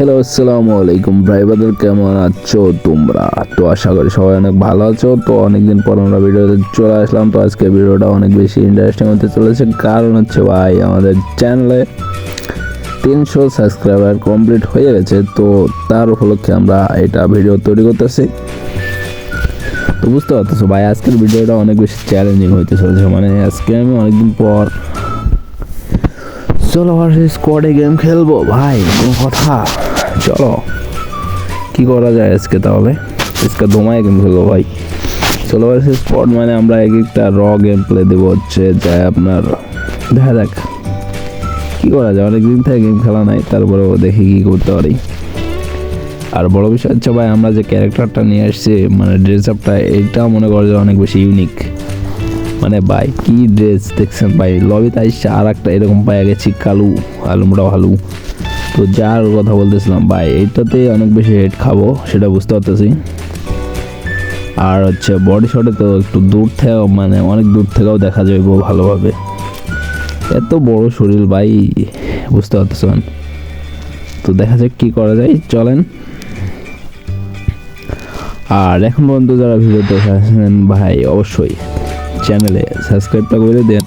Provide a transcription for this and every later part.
Hello আসসালামু আলাইকুম ভাই কেমন আছো তোমরা? তো আশা করি সবাই অনেক ভালো আছো। তো অনেকদিন পর আমরা ভিডিওতে চলে আসলাম। তো আজকে ভিডিওটা অনেক বেশি ইন্টারেস্টিং হতে চলেছে। কারণ হচ্ছে ভাই, আমাদের চ্যানেলে তিনশো সাবস্ক্রাইবার কমপ্লিট হয়ে গেছে। তো তার উপলক্ষে আমরা এটা ভিডিও তৈরি করতেছি। তো বুঝতে পারতেছো ভাই, আজকের ভিডিওটা অনেক বেশি চ্যালেঞ্জিং হইতে চলেছে। মানে আজকে আমি অনেকদিন পর চলো আর স্কোয়াডে গেম খেলব। ভাই, কোনো কথা। চলো। কি করা যায় আজকে তাহলে? আজকে দোমায় গেম খেলব ভাই। চলো আর স্কোয়াড মানে আমরা এক একটা র গেম প্লে দেবো হচ্ছে যা আপনার, দেখা যাক। কি করা যায়? অনেক দিন থেকে গেম খেলা নাই, তারপরেও দেখি কি করতে পারি। আর বড় বিষয় হচ্ছে ভাই, আমরা যে ক্যারেক্টারটা নিয়ে আসছি মানে ড্রেস আপটা এটা মনে করো যে অনেক বেশি ইউনিক মানে ভাই, কি ড্রেস দেখছেন ভাই? লবিতে আসছে আর একটা এরকম পাইয়া গেছি, কালু আলুমরা ভালু। তো যার কথা বলতেছিলাম, ভাই, এইটাতে অনেক বেশি হেড খাব, সেটা বুঝতে পারতেছি। আর হচ্ছে বডি শটে তো একটু দূর থেকেও মানে অনেক দূর থেকেও দেখা যাবে ভালোভাবে। এত বড় শরীর, ভাই, বুঝতে পারতেছেন? তো দেখা যাক কি করা যায়, চলেন। আর এখন পর্যন্ত যারা ভিডিওতে আছেন ভাই, অবশ্যই চ্যানেলে সাবস্ক্রাইবটা করে দেন।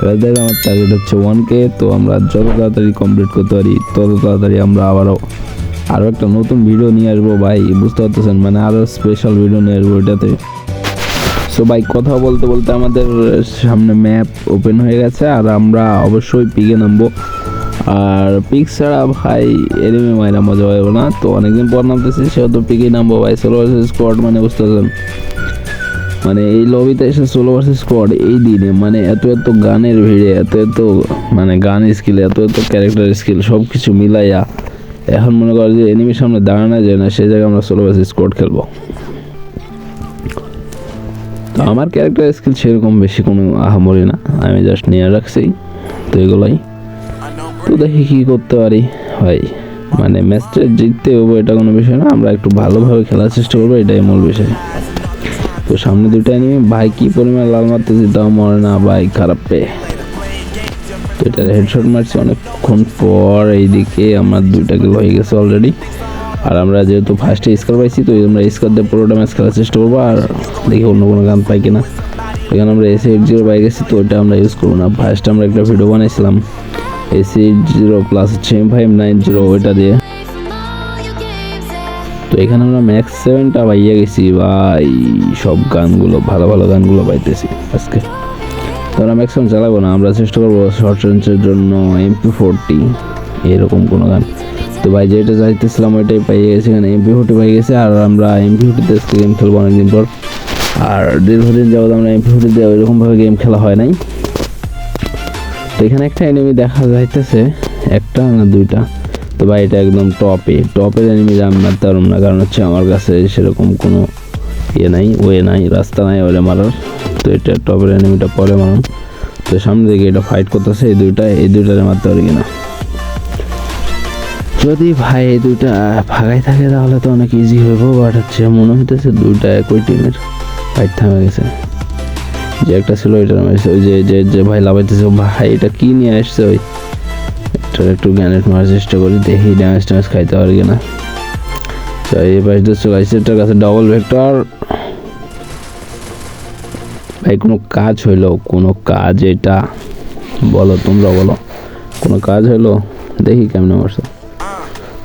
এবার দেখ, আমার টার্গেট হচ্ছে ওয়ান কে তো আমরা যত তাড়াতাড়ি কমপ্লিট করতে পারি, তত তাড়াতাড়ি আমরা আবারও আরও একটা নতুন ভিডিও নিয়ে আসব ভাই, বুঝতে পারতেছেন? মানে আরও স্পেশাল ভিডিও নিয়ে আসব এটাতে। সো ভাই, কথা বলতে বলতে আমাদের সামনে ম্যাপ ওপেন হয়ে গেছে, আর আমরা অবশ্যই পিকে নামবো। আর পিক ছাড়া ভাই, এনিমি মাইরা মজা পাবো না। তো অনেকদিন পর নামতেছি, সেহেতু পিকে নামবো ভাই সোলো স্কোয়াড মানে বুঝতে পারছেন? মানে এই লবিতে এসে সোলো ভার্সেস স্কোয়াড এই দিনে মানে এত এত গানের ভিড়ে, এত এত মানে গান স্কিল এত এত ক্যারেক্টার স্কিল সব কিছু মিলাইয়া, এখন মনে করো যে এনিমির সামনে দাঁড়ানো যায় না, সেই জায়গায় আমরা সোলো ভার্সেস স্কোয়াড খেলব। তো আমার ক্যারেক্টার স্কিল সেরকম বেশি কোনো আহামরি না, আমি জাস্ট নিয়ে রাখছি, তো এগুলোই। তো দেখি কী করতে পারি, ভাই। মানে ম্যাচটা জিততে হব এটা কোনো বিষয় না, আমরা একটু ভালোভাবে খেলার চেষ্টা করব, এটাই মূল বিষয়। তো সামনে দুটো এনিমি ভাই কি পরিমাণ লাল মারতেছি তাও মরে না, ভাই খারাপ পেয়ে তো এটা হেডশট মারছি অনেকক্ষণ পর এইদিকে আমার দুইটা কিল হয়ে গেছে অলরেডি আর আমরা যেহেতু ফার্স্টে স্কোর পাইছি, তো আমরা স্কোর দিয়ে পুরোটা ম্যাচ খেলার চেষ্টা করব, আর দেখি অন্য কোনো গান পাই কিনা। এখানে আমরা এসি এইট জিরো পাই গেছি, তো ওটা আমরা ইউজ করব না। ফার্স্ট আমরা একটা ভিডিও বানাইছিলাম এসি এইট জিরো প্লাস হচ্ছে ফাইভ নাইন জিরো ওইটা দিয়ে। তো এখানে আমরা ম্যাক্স সেভেনটা পাইয়ে গেছি। ভাই, সব গানগুলো, ভালো ভালো গানগুলো পাইতেছি আজকে। তো আমরা ম্যাক্সিমাম চালাবো না, আমরা চেষ্টা করব শর্ট রেঞ্জের জন্য এমপি ফোরটি এরকম কোনো গান। তো ভাই, যেটা চাইতেছিলাম ওইটাই পাইয়ে গেছি, এখানে এমপি ফোর্টি পাই গেছে, আর আমরা এমপি ফোর্টিতে আজকে গেম খেলব অনেকদিন পর। আর দীর্ঘদিন যাবত আমরা এমপি ফোর্টিতে ওইরকমভাবে গেম খেলা হয় নাই। তো এখানে একটা এনিমি দেখা যাইতেছে, একটা না দুইটা। তো ভাই, এটা একদম টপে টপের এনিমি আমি মারতে পারব না, কারণ হচ্ছে আমার কাছে সেরকম কোনো ইয়ে নাই, ওয়ে নাই, রাস্তা নাই ওরে মারার। তো এটা টপের এনিমিটা পরে মারুন। তো সামনে দিকে এটা ফাইট করতেছে, এই দুইটা, এই দুইটারে মারতে পারি কিনা? যদি ভাই, এই দুইটা ফাঁকাই থাকে তাহলে তো অনেক ইজি হইব বাট হচ্ছে মনে হইতেছে দুইটা একই টিমের ফাইট থামে গেছে। যে একটা ছিল ওইটা মারছে। ওই যে যে ভাই লাভাইতেছে ভাই, এটা কি নিয়ে আসছে ওই? এটা একটু গ্যানেট মারার চেষ্টা করি, দেখি ড্যামেজ ট্যামেজ খাইতে পারি কিনা। তো এই পাশ দিয়ে চলে কাছে ডবল ভেক্টর ভাই, কোনো কাজ হইল? কোনো কাজ এটা? বলো তোমরা, বলো। কোনো কাজ হইল? দেখি কেমন মারছো।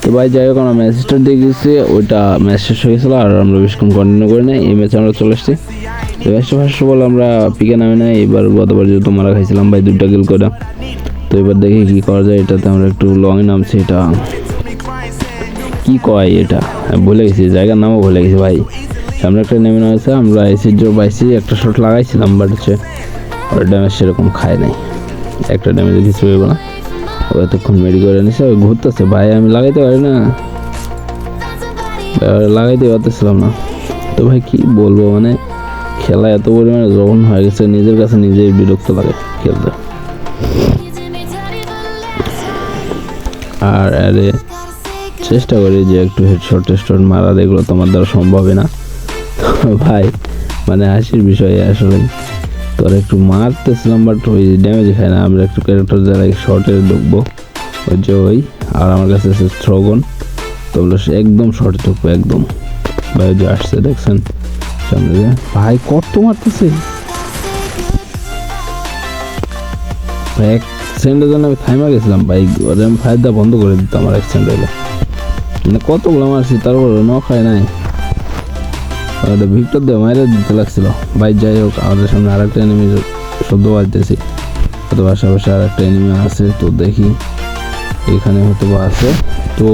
তো ভাই, যাই হোক, আমরা ম্যাচ স্টার্ট দিয়ে গেছি। ওইটা ম্যাচ শেষ হয়ে গেছিল, আর আমরা বেশিক্ষণ কন্টিনিউ করি নাই। এই ম্যাচে আমরা চলে আসছি। তো ম্যাচটা ফার্স্ট অফ অল আমরা পিকে নামে নাই, এবার গতবার যেহেতু মারা খাইছিলাম, ভাই, দুইটা কিল করে। তো এবার দেখি কি করা যায়। এটাতে আমরা একটু লং নামছি এটা। কি কয় এটা? ভুলে গেছি, জায়গার নামও ভুলে গেছি ভাই। সামনে একটা নেমে নেমেছে আমরা এসি জো পাইছি একটা শট লাগাইছিলাম বাট হচ্ছে ওর ড্যামেজ সেরকম খায় নাই। একটা ড্যামেজ কিছু হইব না। ও এতক্ষণ মেডি করে নিছে ঘুরতেছে। ভাই, আমি লাগাইতে পারি না। লাগাইতে পারতেছিলাম না। তো ভাই, কি বলব মানে খেলা এত পরিমাণে জঘন হয়ে গেছে, নিজের কাছে নিজেই বিরক্ত লাগে খেলতে। আর আরে চেষ্টা করি যে একটু হেডশট টেডশট মারার এগুলো তোমার দ্বারা সম্ভবই না। ভাই মানে হাসির বিষয় আসলে। তোর একটু মারতেছিলাম বাট ওই ড্যামেজ খায় না। আমরা একটু ক্যারেক্টার যারা শর্টে ঢুকবো, ওই যে ওই, আর আমার কাছে আছে থ্রোগন তোমরা একদম শর্ট থাকব একদম। ভাই যে আসছে, দেখছেন? সামনে ভাই, কত মারতেছে? এক সেকেন্ডের জন্য আমি থাইমা গেছিলাম বাইক আমি ফায়ার দেওয়া বন্ধ করে দিতাম আমার সেকেন্ড হলে মানে কতগুলো মারছি তারপর ন খায় নাই। ওটা ভিক্টর দিয়ে মাইরে দিতে লাগছিল। বাইক যাই হোক, আমাদের সামনে আর একটা এনিমি শব্দ বাজতেছি হয়তো আশেপাশে আর একটা এনিমি আছে, তো দেখি। এখানে হয়তো বা আছে। তো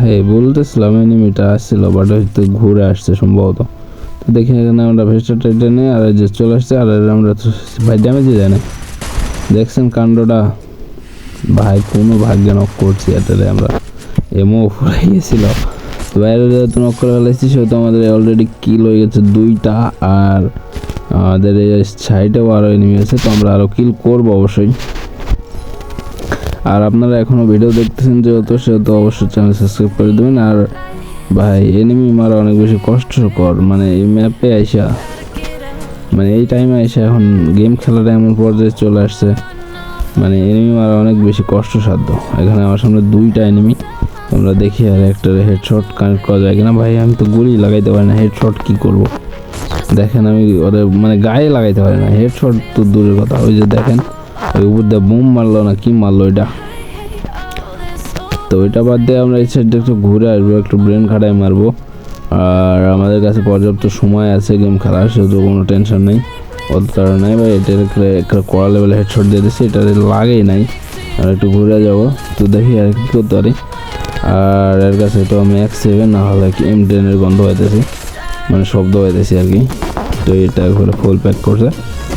হ্যাঁ বলতেছিলাম এনিমিটা আসছিল বাট হয়তো ঘুরে আসছে সম্ভবত। তো দেখি এখানে আমরা ভেস্টারটা টেনে আর যে চলে আসছে, আর আমরা তো ভাই ড্যামেজই যায় না দেখছেন কাণ্ডটা? ভাই, কোনো ভাগ্যে নক করছি এটারে আমরা। এমও ফুরাই গেছিল বাইরে যেহেতু নক করে ফেলেছি, সেহেতু আমাদের অলরেডি কিল হয়ে গেছে দুইটা আর আমাদের এই সাইডেও আরও এনিমি আছে, তো আমরা আরও কিল করব অবশ্যই। আর আপনারা এখনও ভিডিও দেখতেছেন যেহেতু, সেহেতু অবশ্যই চ্যানেল সাবস্ক্রাইব করে দেবেন। আর ভাই এনিমি মারা অনেক বেশি কষ্টকর মানে এই ম্যাপে আইসা মানে এই টাইমে এসে এখন গেম খেলাটা এমন পর্যায়ে চলে আসছে। মানে এনিমি মারা অনেক বেশি কষ্টসাধ্য। এখানে আমার সামনে দুইটা এনিমি তোমরা দেখি আর একটা হেডশট কানেক্ট করা যায় কিনা। ভাই, আমি তো গুলি লাগাইতে পারি না। হেডশট কী করব? দেখেন আমি ওদের মানে গায়ে লাগাইতে পারি না। হেডশট তো দূরের কথা। ওই যে দেখেন, ওই উপর দিয়ে বুম মারলো না কি মারলো এটা? তো ওইটা বাদ দিয়ে আমরা এই সাইডটা একটু ঘুরে আসব, একটু ব্রেন খাটায় মারবো। আর আমাদের কাছে পর্যাপ্ত সময় আছে, গেম খেলার, সেহেতু কোনো টেনশন নেই। অত তারা নাই ভাই, এটা একটা কড়া লেভেলে হেডশট দিয়ে দিচ্ছি এটা লাগেই নাই। আর একটু ঘুরে যাব, তো দেখি আর কি করতে পারি। আর এর কাছে তো আমি এক সেভেন না হলে এম টেনের গন্ধ পাইতেছি। মানে শব্দ পাইতেছি আর কি। তো এটা করে ফুল প্যাক করছে।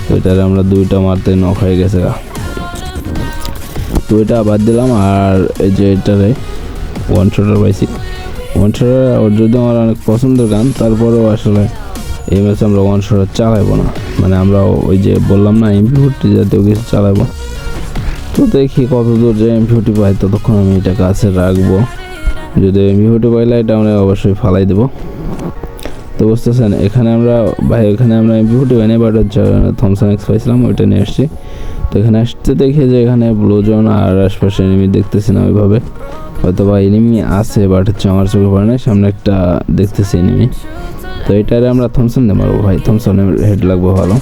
তো এটারে আমরা দুইটা মারতে নখ হয়ে গেছে। তো এটা বাদ দিলাম, আর এই যে এটারে ওয়ান শটার পাইছি। ওয়ান শটার ওর যদি আমার অনেক পছন্দের গান, তারপরেও আসলে এই ম্যাচে আমরা ওয়ান শটার চালাইবো না। মানে আমরা ওই যে বললাম না এমপি ফোরটি জাতীয় কিছু চালাবো তো দেখি কত দূর যে এমপি ফোরটি পাই, ততক্ষণ আমি এটা কাছে রাখব। যদি এমপি ফোরটি পাইলে এটা আমরা অবশ্যই ফালাই দেবো। তো বুঝতেছেন, এখানে আমরা, ভাই, এখানে আমরা এমপি ফোরটি পাইনি বাট হচ্ছে থমসন এক্স পাইছিলাম, ওইটা নিয়ে এসেছি তো এখানে আসতে দেখে যে এখানে ব্লু জোন আর আশপাশে এনিমি দেখতেছি না ওইভাবে। হয়তো এনিমি আছে বাট হচ্ছে আমার চোখে পড়ে না সামনে একটা দেখতেছি এনিমি তো এটারে আমরা থমসন দিয়ে মারবো ভাই। থমসনের হেড লাগবে ভালো।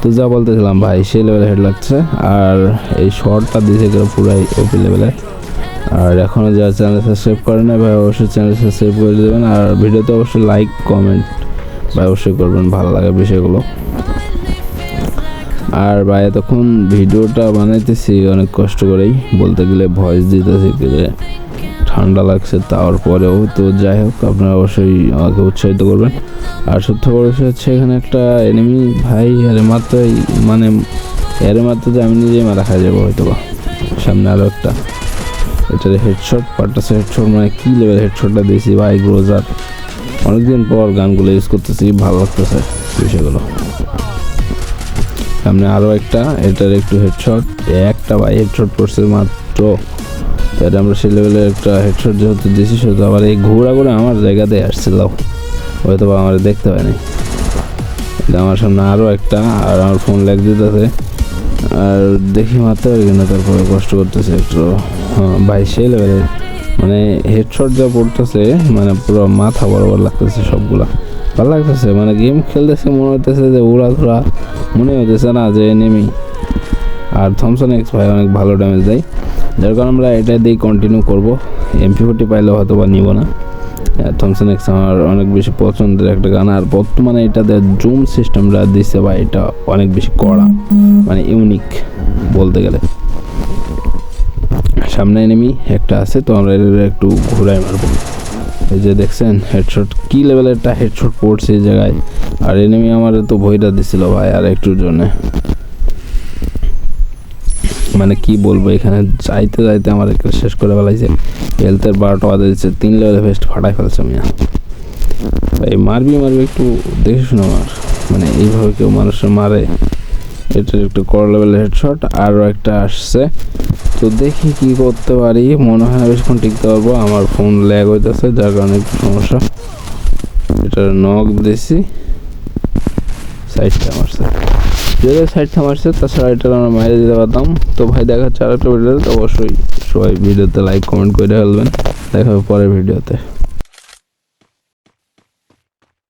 তো যা বলতেছিলাম ভাই, সেই লেভেলে হেড লাগছে। আর এই শর্টটা দিয়েছে গেলে পুরাই ওপি লেভেলের আর এখনও যারা চ্যানেল সাবস্ক্রাইব করে না ভাই, অবশ্যই চ্যানেল সাবস্ক্রাইব করে দেবেন। আর ভিডিওতে অবশ্যই লাইক কমেন্ট ভাই, অবশ্যই করবেন। ভালো লাগে বিষয়গুলো। আর ভাই, এতক্ষণ ভিডিওটা বানাইতেছি, অনেক কষ্ট করেই। বলতে গেলে ভয়েস দিতেছি, গেলে ঠান্ডা লাগছে, তারপরেও তো যাই হোক, আপনারা অবশ্যই আমাকে উৎসাহিত করবেন। আর সত্য করে হচ্ছে, এখানে একটা এনিমি ভাই আরে মাত্র মানে এর মাত্র যে আমি নিজেই মারা খাই যাব হয়তো বা সামনে আরও একটা। এটার হেডশট পারটাছে হেডশট মানে কী লেভেল হেডশটটা দিয়েছি, ভাই গ্রোজার অনেকদিন পর গানগুলো ইউজ করতেছি, ভালো লাগতেছে বিষয়গুলো। সামনে আরও একটা, এটার একটু হেডশট একটা ভাই হেডশট পড়ছে মাত্র। তাই আমরা সেই লেভেলের একটা হেডশট যেহেতু দিয়েছি সেহেতু আবার এই ঘোরা করে আমার জায়গাতে আসছিল। হয়তো বা আমার দেখতে পাইনি এটা আমার সামনে আরও একটা, আর আমার ফোন ল্যাগ দিতেছে। আর দেখি মারতে পারি কিনা, তারপরে কষ্ট করতেছে একটু। হ্যাঁ ভাই সেই লেভেলের মানে হেডশট যা পড়তেছে মানে পুরো মাথা বরাবর লাগতেছে সবগুলা। ভালো লাগতেছে মানে গেম খেলতেছে, মনে হইতেছে যে উড়া ধরা মনে হইতেছে না যে নেমি আর থমসন এক্স ভাই অনেক ভালো ড্যামেজ দেয়। যার কারণে আমরা এটা দিয়ে কন্টিনিউ করব। এমপি ফোর্টি পাইলে হয়তো বা নিব না। থমসন এক্স আমার অনেক বেশি পছন্দের একটা গান আর বর্তমানে এটাতে জুম সিস্টেমটা দিচ্ছে বা এটা অনেক বেশি কড়া মানে ইউনিক বলতে গেলে। সামনে এনিমি একটা আছে, তো আমরা এটা একটু ঘুরাই মারবো। এই যে দেখছেন হেডশট কি লেভেলের একটা হেডশট পড়ছে এই জায়গায়। আর এনিমি আমার তো ভয়টা দিছিল ভাই, আর একটুর জন্য। মানে কি বলব, এখানে যাইতে যাইতে আমার একটা শেষ করে ফেলাইছে। হেলথের বারোটা বাজে দিচ্ছে, তিন লেভেলে ফেস্ট ফাটাই ফেলছে আমি ভাই, মারবি মারবি, একটু দেখে শুনে মার মানে এইভাবে কেউ মানুষের মারে। এটার একটু কর লেভেল হেডশট আরও একটা আসছে। তো দেখি কি করতে পারি, মনে হয় না বেশিক্ষণ টিকতে পারব, আমার ফোন ল্যাগ হইতেছে, যার কারণে একটু সমস্যা। এটার নখ দিছি। সাইডটা মারছে যদি সাইডটা মারছে তাছাড়া এটা আমরা মাইরে দিতে পারতাম। তো ভাই দেখা হচ্ছে আরেকটা ভিডিওতে তো অবশ্যই সবাই ভিডিওতে লাইক কমেন্ট করে ফেলবেন। দেখা হবে পরের ভিডিওতে